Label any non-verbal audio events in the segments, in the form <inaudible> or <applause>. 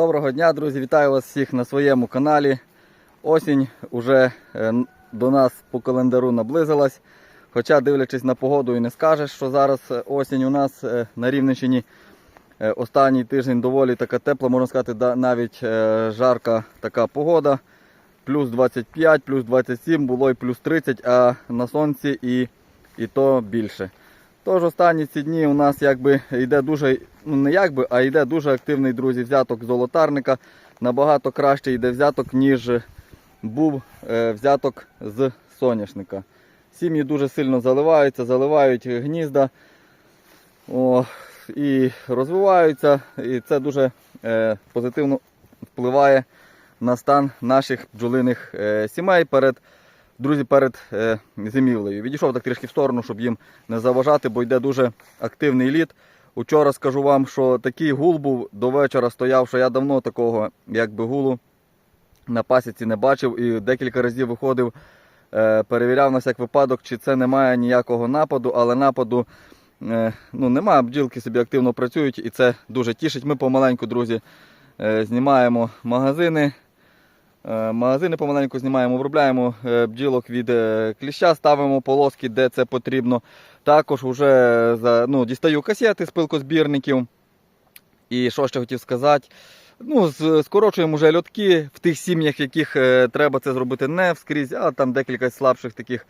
Доброго дня, друзі! Вітаю вас всіх на своєму каналі. Осінь уже е, до нас по календару наблизилась. Хоча, дивлячись на погоду, і не скажеш, що зараз е, осінь у нас е, на Рівненщині. Останній тиждень доволі така тепла, можна сказати, навіть жарка така погода. Плюс 25, плюс 27, було і плюс 30, а на сонці і, і то більше. Тож останні ці дні у нас якби йде дуже, ну не якби, а йде дуже активний, друзі, взяток золотарника. Набагато краще йде взяток, ніж був е, взяток з соняшника. Сім'ї дуже сильно заливаються, заливають гнізда о, і розвиваються. І це дуже е, позитивно впливає на стан наших бджолиних е, сімей перед друзі, перед е, зимівлею. Відійшов так трішки в сторону, щоб їм не заважати, бо йде дуже активний лід. Учора скажу вам, що такий гул був до вечора стояв, що я давно такого якби гулу на пасіці не бачив і декілька разів виходив, е, перевіряв на всяк випадок, чи це немає ніякого нападу, але нападу е, ну, немає. Бджілки собі активно працюють і це дуже тішить. Ми помаленьку, друзі, знімаємо магазини. Е, Магазини помаленьку знімаємо, обробляємо е, бджілок від е, кліща, ставимо полоски, де це потрібно. Також вже ну, дістаю касети з пилкозбірників. І що ще хотів сказати? Ну, скорочуємо вже льотки в тих сім'ях, в яких треба це зробити не вскрізь, а там декілька слабших таких.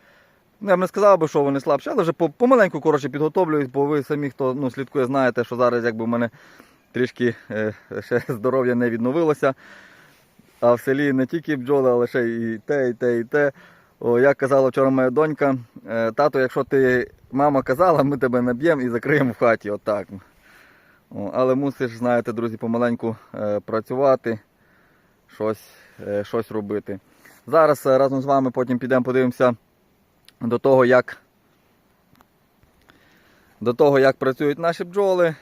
Ну, я б не сказав би, що вони слабші, але вже помаленьку коротше, підготовлююсь, бо ви самі, хто ну, слідкує, знаєте, що зараз якби в мене трішки е, ще <laughs> здоров'я не відновилося. А в селі не тільки бджоли, але ще і те, і те, і те. О, як казала вчора моя донька, е, тато, якщо ти мама казала, ми тебе наб'ємо і закриємо в хаті. Отак. О, але мусиш, знаєте, друзі, помаленьку е, працювати, щось, е, щось робити. Зараз разом з вами потім підемо подивимося до того, як, до того, як працюють наші бджоли.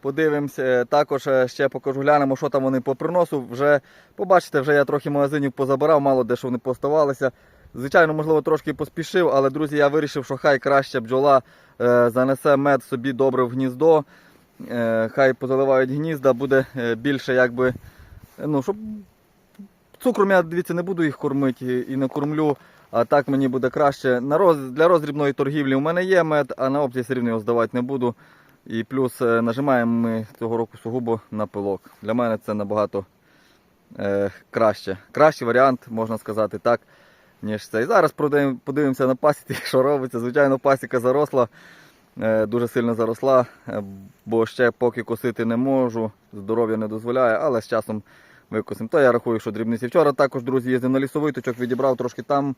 Подивимося, Е, також е, ще покажу, глянемо, що там вони по приносу. Вже побачите, вже я трохи магазинів позабирав, мало де що вони поставалися. Звичайно, можливо, трошки поспішив, але друзі, я вирішив, що хай краще бджола е, занесе мед собі добре в гніздо. Е, хай позаливають гнізда, буде е, більше, якби, ну, щоб цукром я дивіться, не буду їх кормити і не кормлю. А так мені буде краще. На роз... Для роздрібної торгівлі у мене є мед, а на опції все рівно його здавати не буду. І плюс е, нажимаємо ми цього року сугубо на пилок. Для мене це набагато е, краще. Кращий варіант, можна сказати так, ніж це. Зараз подивимося на пасіці, <laughs> що робиться. Звичайно, пасіка заросла, е, дуже сильно заросла, е, бо ще поки косити не можу, здоров'я не дозволяє, але з часом викосимо. То я рахую, що дрібниці. Вчора також, друзі, їздив на лісовий точок, відібрав трошки там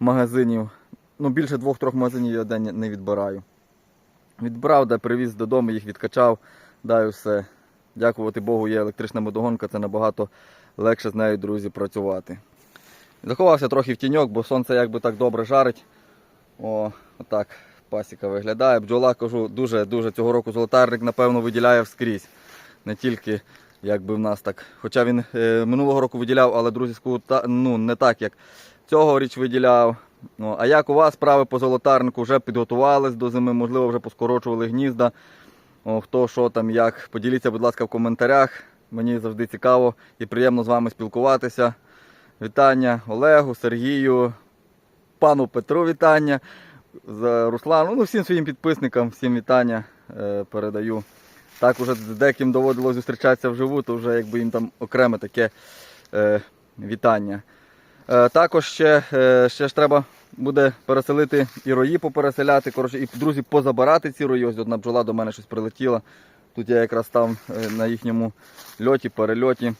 магазинів. Ну, більше двох-трьох магазинів я день не відбираю. Відбрав, де привіз додому, їх відкачав, даю все. Дякувати Богу, є електрична медогонка, це набагато легше з нею, друзі, працювати. Заховався трохи в тіньок, бо сонце якби так добре жарить. О, отак пасіка виглядає. Бджола, кажу, дуже-дуже цього року золотарник, напевно, виділяє вскрізь. Не тільки якби в нас так. Хоча він е, минулого року виділяв, але друзі, скажу, та, ну, не так, як цьогоріч виділяв. Ну, а як у вас справи по золотарнику вже підготувались до зими, можливо, вже поскорочували гнізда. О, хто що там, як. Поділіться, будь ласка, в коментарях. Мені завжди цікаво і приємно з вами спілкуватися. Вітання Олегу, Сергію, пану Петру вітання, за Руслану, ну всім своїм підписникам, всім вітання е, передаю. Так уже з деяким доводилось зустрічатися вживу, то вже якби їм там окреме таке е, вітання. Е, також ще, е, ще ж треба буде переселити і рої попереселяти. Коротше, і друзі, позабирати ці рої. Ось одна бджола до мене щось прилетіла. Тут я якраз там е, на їхньому льоті, перельоті.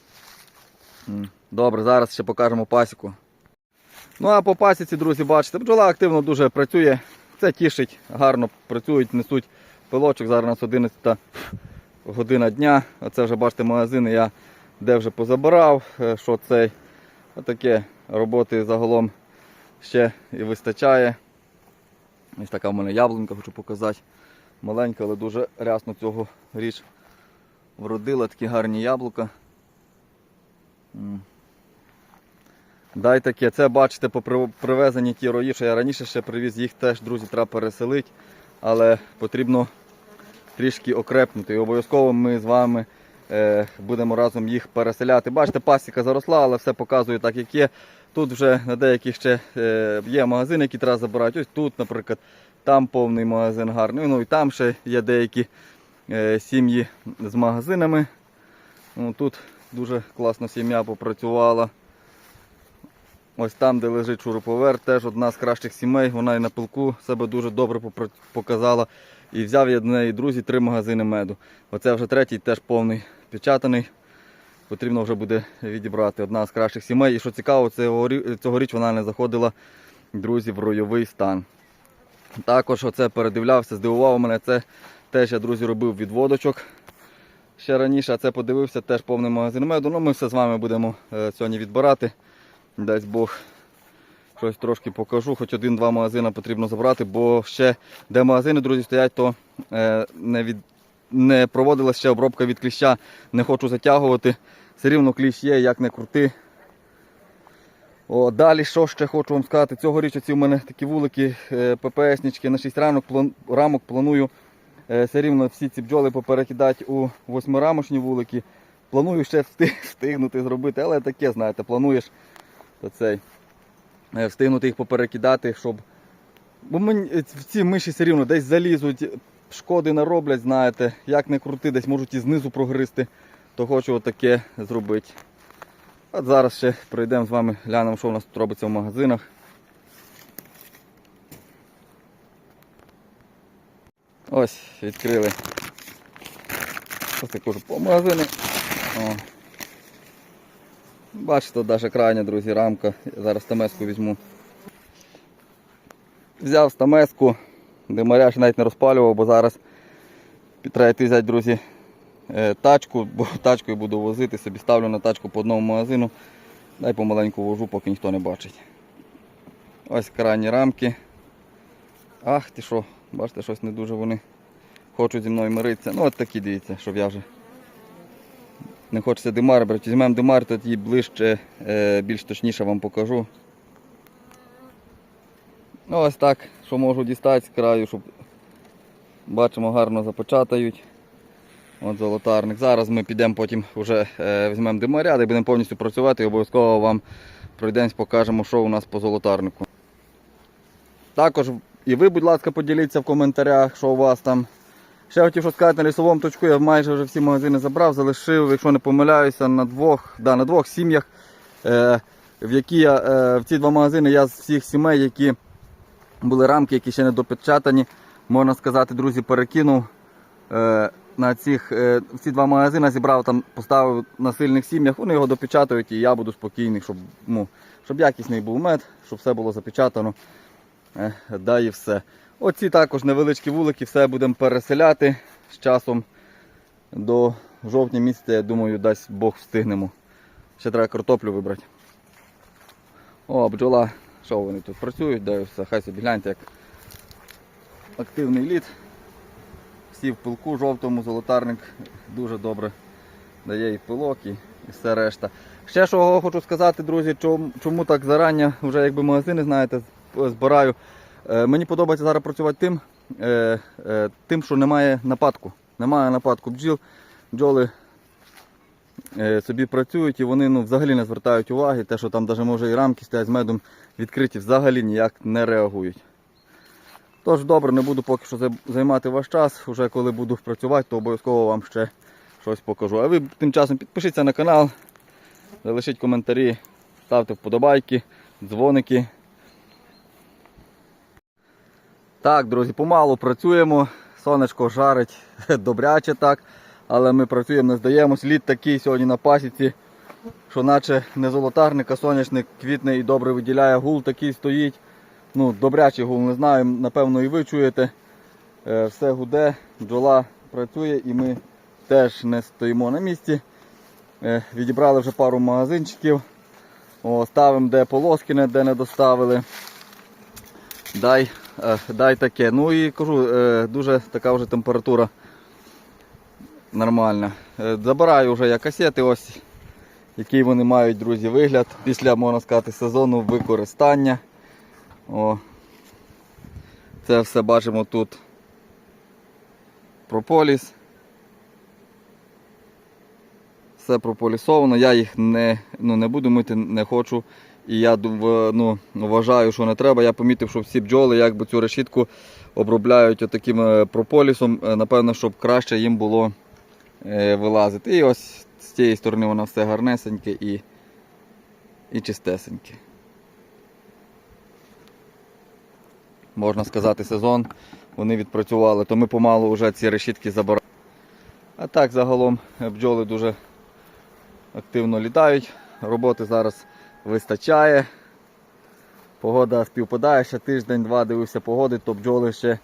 Добре, зараз ще покажемо пасіку. Ну а по пасіці, друзі, бачите, бджола активно дуже працює. Це тішить, гарно працюють, несуть пилочок. Зараз у нас 11 година дня. Оце вже бачите магазини, я де вже позабирав, що цей. Отаке роботи загалом ще і вистачає. Ось така в мене яблунька, хочу показати. Маленька, але дуже рясно цього річ вродила, такі гарні яблука. Дай таке, це бачите, по при- привезенні ті рої, що я раніше ще привіз, їх теж, друзі, треба переселити, але потрібно трішки окрепнути. І обов'язково ми з вами будемо разом їх переселяти. Бачите, пасіка заросла, але все показую так, як є. Тут вже на деяких ще е, є магазини, які треба забирати. Ось тут, наприклад, там повний магазин гарний. Ну і там ще є деякі е, сім'ї з магазинами. Ну, тут дуже класно сім'я попрацювала. Ось там, де лежить шуруповерт, теж одна з кращих сімей. Вона і на пилку себе дуже добре показала. І взяв я до неї друзі три магазини меду. Оце вже третій, теж повний печатаний. Потрібно вже буде відібрати одна з кращих сімей. І що цікаво, цьогоріч вона не заходила друзі в ройовий стан. Також оце передивлявся, здивував мене. Це теж я, друзі, робив відводочок ще раніше, а це подивився, теж повний магазин меду. Ну, ми все з вами будемо е, сьогодні відбирати. Дасть Бог щось трошки покажу. Хоч один-два магазини потрібно забрати, бо ще де магазини, друзі, стоять, то е, не, від, не проводилася ще обробка від кліща. Не хочу затягувати. Все рівно кліщ є, як не крути. О, далі що ще хочу вам сказати. Цьогоріч оці в мене такі вулики, е, ППСнички на 6 ранок, план, рамок планую е, все рівно всі ці бджоли поперекидати у восьмирамочні вулики. Планую ще <laughs> встигнути зробити, але таке, знаєте, плануєш то цей, е, встигнути їх поперекидати, щоб. Бо мені ці миші все рівно десь залізуть, шкоди нароблять, знаєте, як не крути, десь можуть і знизу прогризти, то хочу отаке зробити. От зараз ще пройдемо з вами, глянемо, що у нас тут робиться в магазинах. Ось, відкрили. Ось таку ж по магазину. О. Бачите, навіть крайня, друзі, рамка. Я зараз стамеску візьму. Взяв стамеску, димаря ще навіть не розпалював, бо зараз треба йти взяти, друзі, е, тачку, <laughs> бо тачкою буду возити, собі ставлю на тачку по одному магазину. Дай помаленьку вожу, поки ніхто не бачить. Ось крайні рамки. Ах ти що, бачите, щось не дуже вони хочуть зі мною миритися. Ну от такі дивіться, щоб я вже не хочеться димар брати. Візьмемо димар, тоді ближче, е, більш точніше вам покажу. Ну ось так, що можу дістати з краю, щоб бачимо гарно запечатають. От золотарник. Зараз ми підемо потім вже е, візьмемо димаря, де будемо повністю працювати і обов'язково вам пройдемось, покажемо, що у нас по золотарнику. Також і ви, будь ласка, поділіться в коментарях, що у вас там. Ще хотів що сказати на лісовому точку, я майже вже всі магазини забрав, залишив, якщо не помиляюся, на двох, да, на двох сім'ях, е, в які я, е, в ці два магазини я з всіх сімей, які були рамки, які ще не допечатані, можна сказати, друзі, перекинув. Е, на цих, е, ці два магазини зібрав там, поставив на сильних сім'ях, вони його допечатають і я буду спокійний, щоб, ну, щоб якісний був мед, щоб все було запечатано. Е, да і все. Оці також невеличкі вулики, все будемо переселяти з часом до жовтня місяця, я думаю, дасть Бог встигнемо. Ще треба картоплю вибрати. О, бджола, що вони тут працюють, все, хай собі гляньте, як активний лід. Всі в пилку жовтому, золотарник дуже добре дає і пилок, і, і все решта. Ще що хочу сказати, друзі, чому, чому так зарання, вже якби магазини, знаєте, збираю. Е, мені подобається зараз працювати тим, е, е, тим, що немає нападку. Немає нападку бджіл. Бджоли собі працюють і вони ну, взагалі не звертають уваги. Те, що там навіть може і рамки стоять з медом відкриті, взагалі ніяк не реагують. Тож добре, не буду поки що займати ваш час. Уже коли буду працювати, то обов'язково вам ще щось покажу. А ви тим часом підпишіться на канал, залишіть коментарі, ставте вподобайки, дзвоники. Так, друзі, помалу працюємо. Сонечко жарить <laughs> добряче так. Але ми працюємо, не здаємось. Лід такий сьогодні на пасіці, що наче не золотарник, а соняшник квітне і добре виділяє. Гул такий стоїть. Ну, добрячий гул, не знаю, напевно і ви чуєте. Е, Все гуде, бджола працює і ми теж не стоїмо на місці. Е, Відібрали вже пару магазинчиків. О, ставимо де полоскине, де не доставили. Дай, е, дай таке. Ну і кажу, дуже така вже температура нормальна. Е, Забираю вже я касети, ось який вони мають, друзі, вигляд після, можна сказати, сезону використання. О, це все бачимо тут. Прополіс. Все прополісовано, я їх не, ну, не буду мити, не хочу. І я ну, вважаю, що не треба. Я помітив, що всі бджоли якби цю решітку обробляють отаким е, прополісом. Е, Напевно, щоб краще їм було вилазити. І ось з цієї сторони воно все гарнесеньке і, і чистесеньке. Можна сказати, сезон вони відпрацювали, то ми помалу вже ці решітки забираємо. А так загалом е, бджоли дуже активно літають. Роботи зараз вистачає. Погода співпадає, ще тиждень-два дивився погоди, то бджоли ще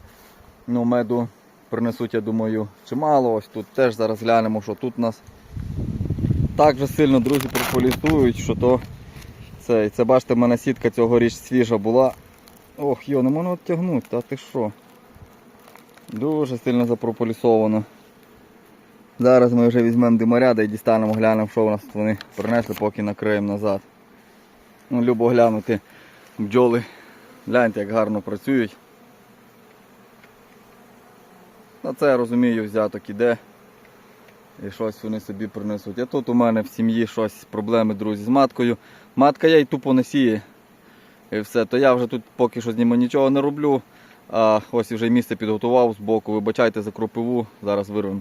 ну, меду принесуть, я думаю, чимало. Ось тут теж зараз глянемо, що тут нас. Так же сильно друзі прополісують, що то це, це бачите, в мене сітка цьогоріч свіжа була. Ох, йо, не можна відтягнути, та ти що? Дуже сильно запрополісовано. Зараз ми вже візьмемо димаряда і дістанемо, глянемо, що у нас вони принесли, поки накриємо назад. Ну, любо глянути бджоли. Гляньте, як гарно працюють. На це я розумію, взяток іде. І щось вони собі принесуть. А тут у мене в сім'ї щось проблеми, друзі, з маткою. Матка є і тупо не сіє. І все. То я вже тут поки що з ними нічого не роблю. А ось вже місце підготував з боку. Вибачайте за кропиву, зараз вирвемо.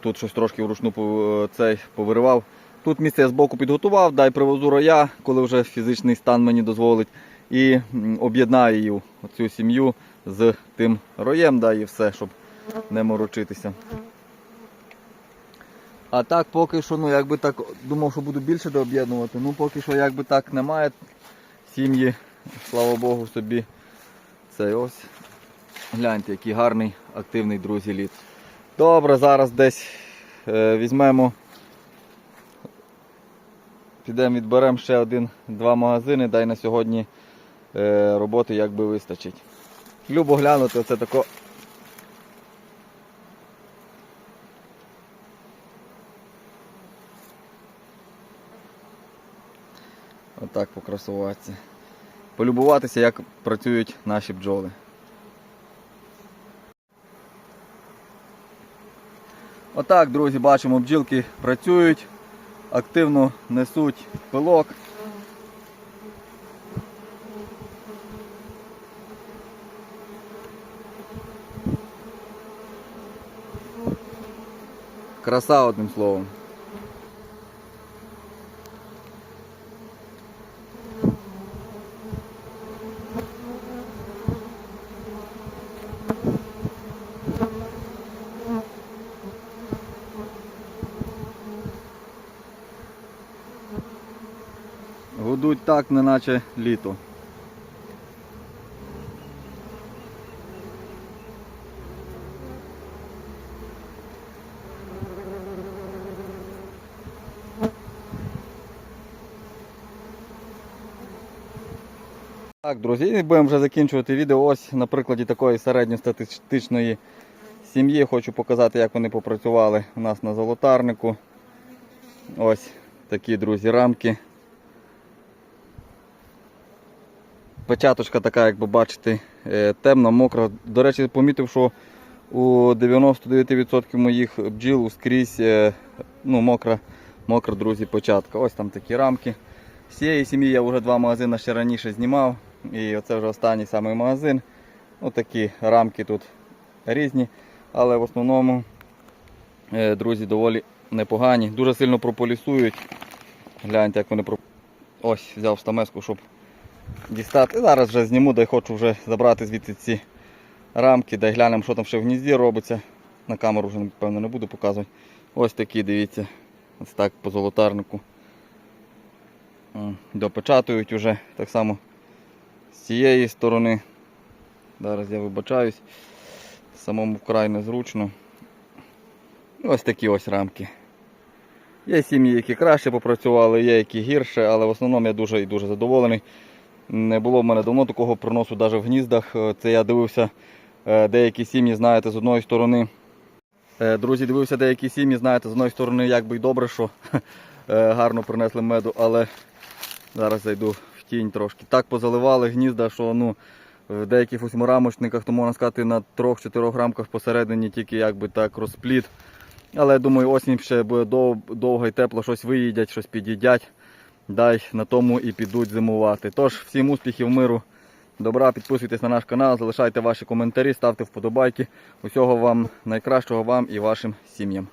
Тут щось трошки вручну цей повиривав. Тут місце я з боку підготував, дай привозу роя, коли вже фізичний стан мені дозволить. І об'єднаю цю сім'ю з тим роєм, да, і все, щоб не морочитися. А так поки що, ну якби так думав, що буду більше дооб'єднувати. Ну поки що якби так немає. Сім'ї, слава Богу, собі. Це ось. Гляньте, який гарний, активний друзі літ. Добре, зараз десь е, візьмемо. Підемо відберемо ще один-два магазини, дай на сьогодні е, роботи якби вистачить. Любо глянути, оце тако. Отак покрасуватися. Полюбуватися, як працюють наші бджоли. Отак, друзі, бачимо, бджілки працюють, активно несуть пилок. Краса одним словом. Гудуть так, неначе літо. Так, друзі, будемо вже закінчувати відео. Ось на прикладі такої середньостатистичної сім'ї хочу показати, як вони попрацювали у нас на золотарнику. Ось такі, друзі, рамки. Печаточка така, як ви бачите, темна, мокра. До речі, помітив, що у 99% моїх бджіл скрізь е, ну, мокра, мокра, друзі, початка. Ось там такі рамки. З цієї сім'ї я вже два магазини ще раніше знімав. І оце вже останній самий магазин. Ось такі рамки тут різні. Але в основному, е, друзі, доволі непогані. Дуже сильно прополісують. Гляньте, як вони про... Ось, взяв стамеску, щоб дістати. Зараз вже зніму, дай хочу вже забрати звідси ці рамки, дай глянемо, що там ще в гнізді робиться. На камеру вже, напевно, не буду показувати. Ось такі, дивіться. Ось так по золотарнику. Допечатують уже так само з цієї сторони. Зараз я вибачаюсь. Самому вкрай незручно. Ось такі ось рамки. Є сім'ї, які краще попрацювали, є які гірше, але в основному я дуже і дуже задоволений. Не було в мене давно такого приносу навіть в гніздах. Це я дивився е, деякі сім'ї, знаєте, з одної сторони. Е, Друзі, дивився деякі сім'ї, знаєте, з одної сторони, як би й добре, що <laughs> е, гарно принесли меду, але зараз зайду тінь трошки. Так позаливали гнізда, що ну, в деяких восьмирамочниках, то можна сказати, на 3-4 рамках посередині тільки якби так розпліт. Але думаю, осінь ще буде дов- довго і тепло, щось виїдять, щось під'їдять. Дай на тому і підуть зимувати. Тож, всім успіхів, миру, добра, підписуйтесь на наш канал, залишайте ваші коментарі, ставте вподобайки. Усього вам найкращого вам і вашим сім'ям.